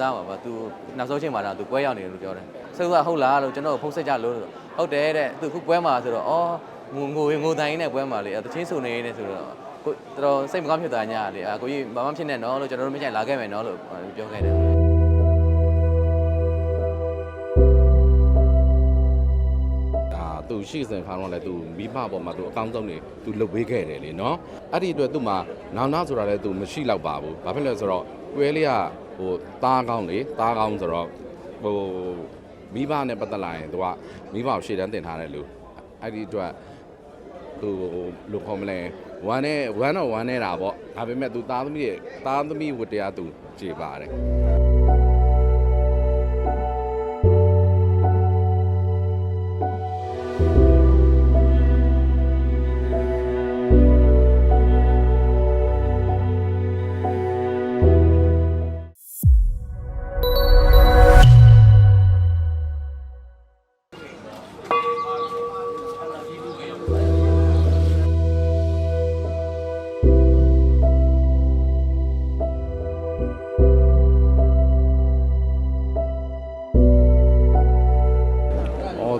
စားမှာပါသူနောက်ဆုံးချိန်မှာတော့သူပွဲရောက်နေတယ်လို့ပြောတယ်စိတ်ကဟုတ်လားလို့ကျွန်တော်ဖုန်းဆက်ကြလို့လို့ဟုတ်တယ်တဲ့သူခုပွဲမှာဆိုတော့အော်ငိုငိုငိုတိုင်းနဲ့ပွဲမှာလေတချင်းစုနေနေဆိုတော့ကိုတော်တော်စိတ်မကောင်းဖြစ်သွားညာလေအာကိုကြီးဘာမှဖြစ်နေနော်လို့ကျွန်တော်တို့မချိုင်လာခဲ့မယ်နော်လို့ပြောခဲ့တယ်ဒါသူရှိစဉ်ခါတော့လေသူမိဘပေါ်မှာသူအကောင်းဆုံးနေသူလုပ်ပေးခဲ့တယ်လေနော်အဲ့ဒီအတွက်သူ့မှာနောင်နာဆိုတာလေသူမရှိတော့ပါဘူးဘာဖြစ်လဲဆိုတော့ကွဲလေးက ဟိုသားကောင်းလေသားကောင်းဆိုတော့ဟိုမိဘနဲ့ပတ်သက်လာရင်သူကမိဘကိုရှေ့တန်းတင်ထားတယ်လို့အဲ့ဒီအတွက်သူလူခေါ်မလဲဝမ်းနဲ့ဝမ်းတော့ဝမ်းနေတာပေါ့ဒါပေမဲ့သူသားသမီးရဲ့သားသမီးဝတ္တရားသူခြေပါတယ်။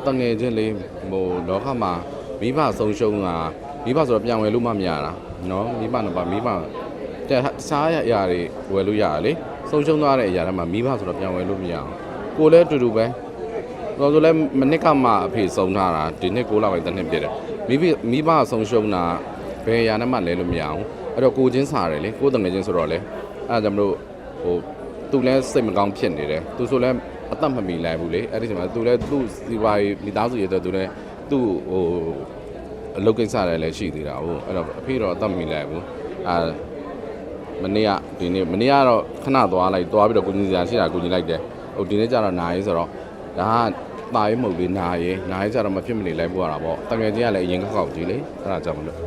တငယ်ချင်းလေးဟိုလောကမှာမိဘဆုံးရှုံးတာမိဘဆိုတော့ပြန်ဝယ်လို့မှမရတာနော်မိဘတော့ပါမိဘတဲ့စားရအရာတွေဝယ်လို့ရတယ်လေဆုံးရှုံးသွားတဲ့အရာတွေမှာမိဘဆိုတော့ပြန်ဝယ်လို့မရအောင်ကိုလည်းအတူတူပဲတော့ဆိုလဲမနစ်ကမှအဖေဆုံးထားတာဒီနှစ်6လပိုင်းတစ်နှစ်ပြည့်တယ်မိဘမိဘဆုံးရှုံးတာဘယ်အရာနဲ့မှလဲလို့မရအောင်အဲ့တော့ကိုချင်းစားတယ်လေကိုတငယ်ချင်းဆိုတော့လေအဲ့ဒါကြောင့်မလို့ဟိုသူလည်းစိတ်မကောင်းဖြစ်နေတယ်သူဆိုလည်း အသက်မမီလိုက်ဘူးလေအဲ့ဒီချိန်မှာသူလည်းသူ့စီပွားရေးမိသားစုရေးတော့သူလည်းသူ့ဟိုအလုပ်ကိစ္စတွေလည်းရှိသေးတာဟုတ်အဲ့တော့အဖေတော့အသက်မမီလိုက်ဘူးအာမနေ့ကဒီနေ့မနေ့ကတော့ခဏသွားလိုက်သွားပြီးတော့ကိုကြီးစရာရှိတာကိုကြီးလိုက်တယ်ဟိုဒီနေ့ကျတော့နားရေးဆိုတော့ဒါကတာရေးမဟုတ်ဘူးနားရေးနားရေးကျတော့မဖြစ်မနေလိုက်ပို့ရတာပေါ့တကယ်ချင်းကလည်းအရင်ခောက်ခောက်ကြီးလေအဲ့ဒါကြောင့်မလို့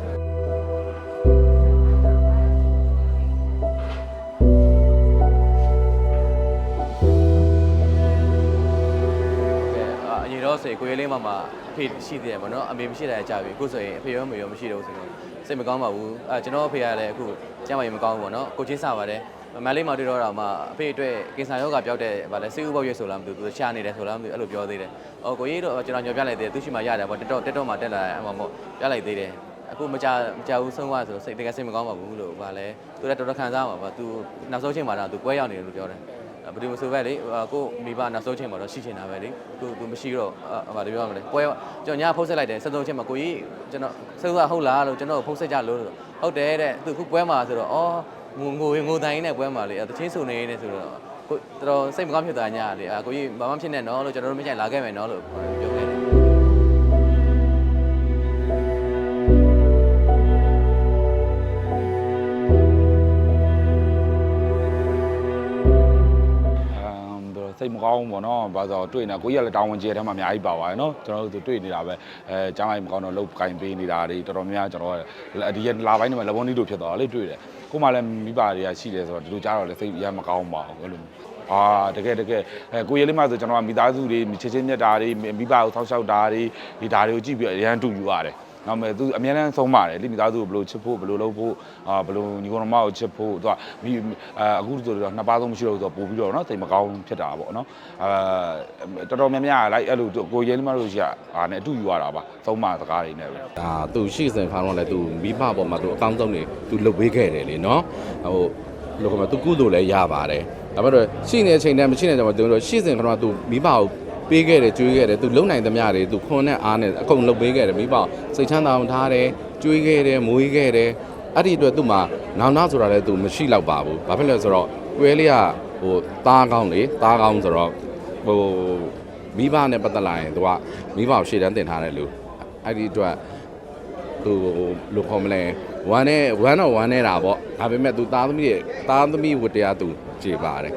တော့ဆိုရင်ကိုရဲလေးမမအဖေရှိသေးတယ်ဗောနော်အမေမရှိတာကြာပြီအခုဆိုရင်အဖေရောအမေရောမရှိတော့ဘူးဆိုတော့စိတ်မကောင်းပါဘူးအဲကျွန်တော်အဖေကလည်းအခုကျမ်းမာရေးမကောင်းဘူးဗောနော်ကိုချင်းစားပါတယ်မလေးမတွေ့တော့တော့မှအဖေအတွက်ကင်ဆာရောဂါပြောက်တဲ့ဗာလဲစိတ်ဥပုပ်ရွက်ဆိုလားမသိဘူးသူရှာနေတယ်ဆိုလားမသိဘူးအဲ့လိုပြောသေးတယ်။အော်ကိုကြီးတော့ကျွန်တော်ညော်ပြလိုက်သေးတယ်သူရှိမှရတယ်ဗောတက်တော့တက်တော့မှတက်လာတယ်အမှမို့ပြလိုက်သေးတယ်။အခုမကြမကြဘူးဆုံးသွားဆိုတော့စိတ်တကယ်စိတ်မကောင်းပါဘူးလို့ဗာလဲသူလည်းတော်တော်ခံစားမှာပါသူနောက်ဆုံးချိန်မှာတော့သူပွဲရောက်နေတယ်လို့ပြောတယ်။ ဘယ်လိုမဆိုပဲလေကိုမိဘနောက်ဆုံးချိန်မှာတော့ရှိချင်တာပဲလေသူသူမရှိတော့ဟိုဘာပြောရမလဲပွဲကျွန်တော်ညဖုန်းဆက်လိုက်တယ်ဆက်ဆုံးချိန်မှာကိုကြီးကျွန်တော်စိတ်ကဟုတ်လားလို့ကျွန်တော်ဖုန်းဆက်ကြလို့ဟုတ်တယ်တဲ့သူခုပွဲမှာဆိုတော့အော်ငိုငိုငိုတိုင်းနဲ့ပွဲမှာလေတချင်းစုနေနေဆိုတော့ကိုတော်တော်စိတ်မကောင်းဖြစ်သွားညာလေအာကိုကြီးဘာမှဖြစ်နေနော်လို့ကျွန်တော်တို့မချိုင်လာခဲ့မယ်နော်လို့ပြောခဲ့တယ် စိတ်မကောင်းဘူးပေါ့နော်ဘာလို့ဆိုတော့တွေ့နေတာကိုကြီးကလည်းတောင်းဝင်ကျဲထဲမှာအများကြီးပါပါတယ်နော်ကျွန်တော်တို့တွေ့နေတာပဲအဲကျမ်းမိုင်မကောင်းတော့လုတ်ကင်ပေးနေတာတွေတော်တော်များများကျွန်တော်ဒီရက်လာပိုင်းတွေမှာလဘွန်နီတို့ဖြစ်သွားတာလေတွေ့တယ်ကိုမှလည်းမိဘတွေကရှိတယ်ဆိုတော့ဒီလိုကြားတော့လည်းစိတ်ရမကောင်းပါဘူးအဲ့လိုအာတကယ်တကယ်အဲကိုရဲလေးမဆိုကျွန်တော်ကမိသားစုတွေချစ်ချင်းမြတ်တာတွေမိဘကိုထောက်လျှောက်တာတွေဒီဒါတွေကိုကြည့်ပြီးအရန်တူယူရတယ် နောက်မဲ့သူအများနဲ့ဆုံးပါတယ်လိမိသားစုကိုဘယ်လိုချစ်ဖို့ဘယ်လိုလုပ်ဖို့အာဘယ်လိုညီကောင်မကိုချစ်ဖို့သူကမိအာအခုဆိုတော့နှစ်ပါးသုံးမရှိတော့ဘူးဆိုတော့ပို့ပြီးတော့နော်စိတ်မကောင်းဖြစ်တာပေါ့နော်အာတော်တော်များများလိုက်အဲ့လိုကိုရဲလေးမတို့ရှိအာနဲ့အတူယူရတာပါသုံးပါစကားတွေနဲ့ပဲဒါသူရှိစဉ်ခါတော့လေသူမိဘပေါ်မှာသူအကောင်းဆုံးနေသူလုပ်ပေးခဲ့တယ်လေနော်ဟိုလောကမှာသူကုသိုလ်လည်းရပါတယ်ဒါပေမဲ့ရှိနေတဲ့အချိန်တည်းမရှိနေတဲ့အချိန်မှာသူတို့ရှိစဉ်ခါတော့သူမိဘကို ပေးခဲ့တယ်ကျွေးခဲ့တယ်သူလုံနိုင်သမျှတွေသူခွန်နဲ့အားနဲ့အကုန်လုပ်ပေးခဲ့တယ်မိဘစိတ်ချမ်းသာအောင်ထားတယ်ကျွေးခဲ့တယ်မွေးခဲ့တယ်အဲ့ဒီအတွက်သူ့မှာနောင်နာဆိုတာလည်းသူမရှိတော့ပါဘူးဘာဖြစ်လဲဆိုတော့ကွဲလေးကဟိုသားကောင်းလေသားကောင်းဆိုတော့ဟိုမိဘနဲ့ပတ်သက်လာရင်သူကမိဘကိုရှေ့တန်းတင်ထားတယ်လို့အဲ့ဒီအတွက်သူလူခေါ်မလဲဝမ်းနဲ့ဝမ်းတော့ဝမ်းနေတာပေါ့ဒါပေမဲ့သူသားသမီးရဲ့သားသမီးဝတ္တရားသူခြေပါတယ်